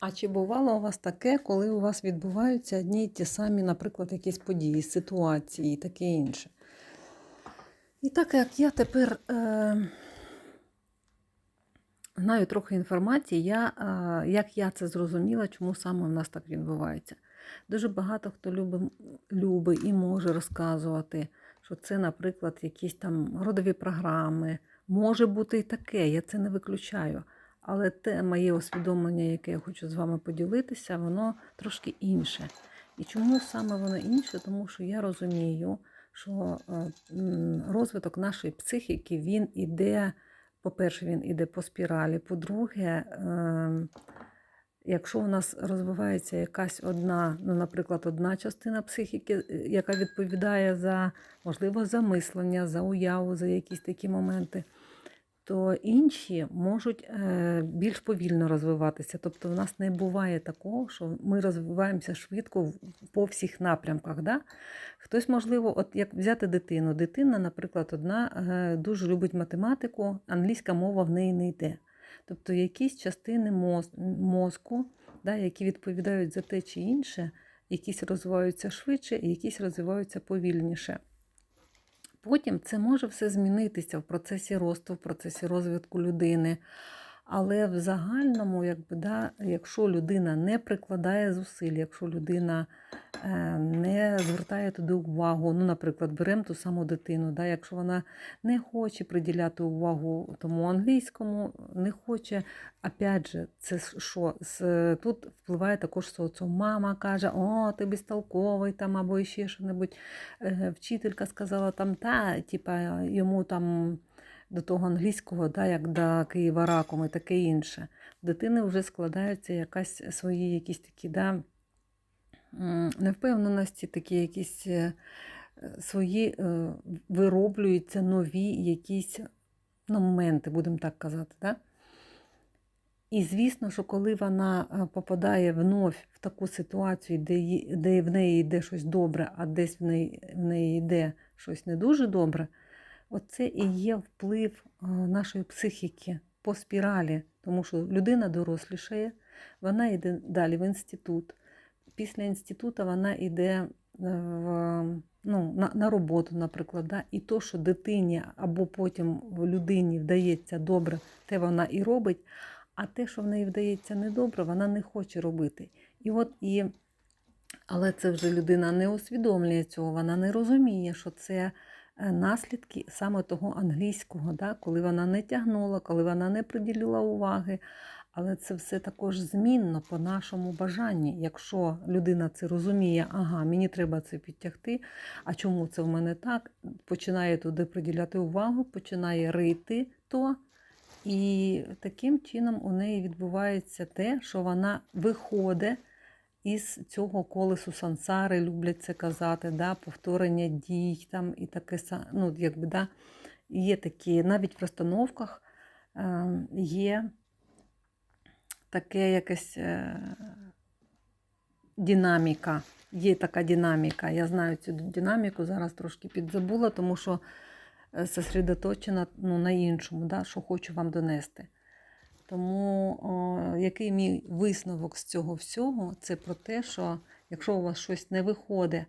А чи бувало у вас таке, коли у вас відбуваються одні й ті самі, наприклад, якісь події, ситуації і таке інше? І так як я тепер е, знаю трохи інформації, я, е, як я це зрозуміла, чому саме в нас так відбувається. Дуже багато хто любить, любить і може розказувати, що це, наприклад, якісь там родові програми. Може бути і таке, я це не виключаю. Але те моє усвідомлення, яке я хочу з вами поділитися, воно трошки інше. І чому саме воно інше? Тому що я розумію, що е, розвиток нашої психіки він іде, по-перше, він іде по спіралі. По-друге, е, якщо у нас розвивається якась одна, ну, наприклад, одна частина психіки, е, яка відповідає за, можливо, за мислення, за уяву, за якісь такі моменти, то інші можуть е, більш повільно розвиватися. Тобто, в нас не буває такого, що ми розвиваємося швидко по всіх напрямках. Да? Хтось, можливо, от як взяти дитину. Дитина, наприклад, одна е, дуже любить математику, англійська мова в неї не йде. Тобто якісь частини моз- мозку, да, які відповідають за те чи інше, якісь розвиваються швидше, якісь розвиваються повільніше. Потім це може все змінитися в процесі росту, в процесі розвитку людини. Але в загальному, якби, да, якщо людина не прикладає зусиль, якщо людина е, не звертає туди увагу, ну, наприклад, беремо ту саму дитину, да, якщо вона не хоче приділяти увагу тому англійському, не хоче, опять же, це що? Тут впливає також соціум. Мама каже, о, ти безтолковий там, або ще що-небудь. Е, Вчителька сказала там, та, типа, йому там до того англійського, да, як до Києва раком і таке інше. В дитини вже складаються якась свої якісь такі да, невпевненості, такі якісь е, свої е, вироблюються нові якісь ну, моменти, будемо так казати. Да? І звісно, що коли вона е, попадає вновь в таку ситуацію, де, де в неї йде щось добре, а десь в неї, в неї йде щось не дуже добре, оце і є вплив е, нашої психіки по спіралі, тому що людина дорослішає, вона йде далі в інститут. Після інституту вона йде е, в, ну, на, на роботу, наприклад. Да? І то, що дитині або потім людині вдається добре, те вона і робить, а те, що в неї вдається недобре, вона не хоче робити. І от і, але це вже людина не усвідомлює цього, вона не розуміє, що це наслідки саме того англійського, да? коли вона не тягнула, коли вона не приділила уваги. Але це все також змінно по нашому бажанні. Якщо людина це розуміє, ага, мені треба це підтягти, а чому це в мене так? Починає туди приділяти увагу, починає рити то. І таким чином у неї відбувається те, що вона виходить із цього колесу сансари, люблять це казати, да, повторення дій там і таке ну, якби, да, є такі, навіть в розстановках е, є таке якась е, динаміка. Є така динаміка. Я знаю цю динаміку, зараз трошки підзабула, тому що е, сосредоточена ну, на іншому, да, що хочу вам донести. Тому о, який мій висновок з цього всього, це про те, що якщо у вас щось не виходить,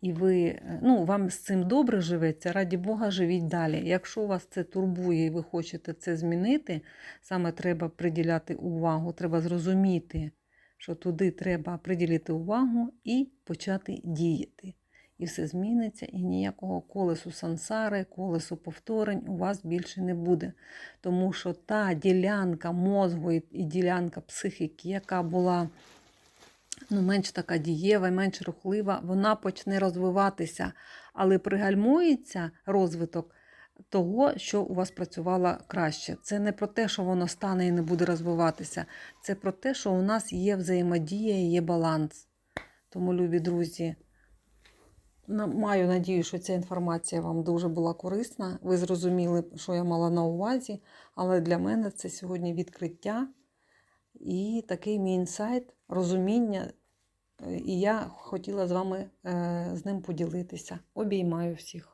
і ви, е, ну, вам з цим добре живеться, раді Бога, живіть далі. Якщо вас це турбує і ви хочете це змінити, саме треба приділяти увагу, треба зрозуміти, що туди треба приділити увагу і почати діяти. І все зміниться, і ніякого колесу сансари, колесу повторень у вас більше не буде. Тому що та ділянка мозку і і ділянка психіки, яка була ну, менш така дієва, менш рухлива, вона почне розвиватися, але пригальмується розвиток того, що у вас працювало краще. Це не про те, що воно стане і не буде розвиватися. Це про те, що у нас є взаємодія, є баланс. Тому, любі друзі, маю надію, що ця інформація вам дуже була корисна. Ви зрозуміли, що я мала на увазі, але для мене це сьогодні відкриття і такий мій інсайт, розуміння. Е, І я хотіла з вами е, з ним поділитися. Обіймаю всіх.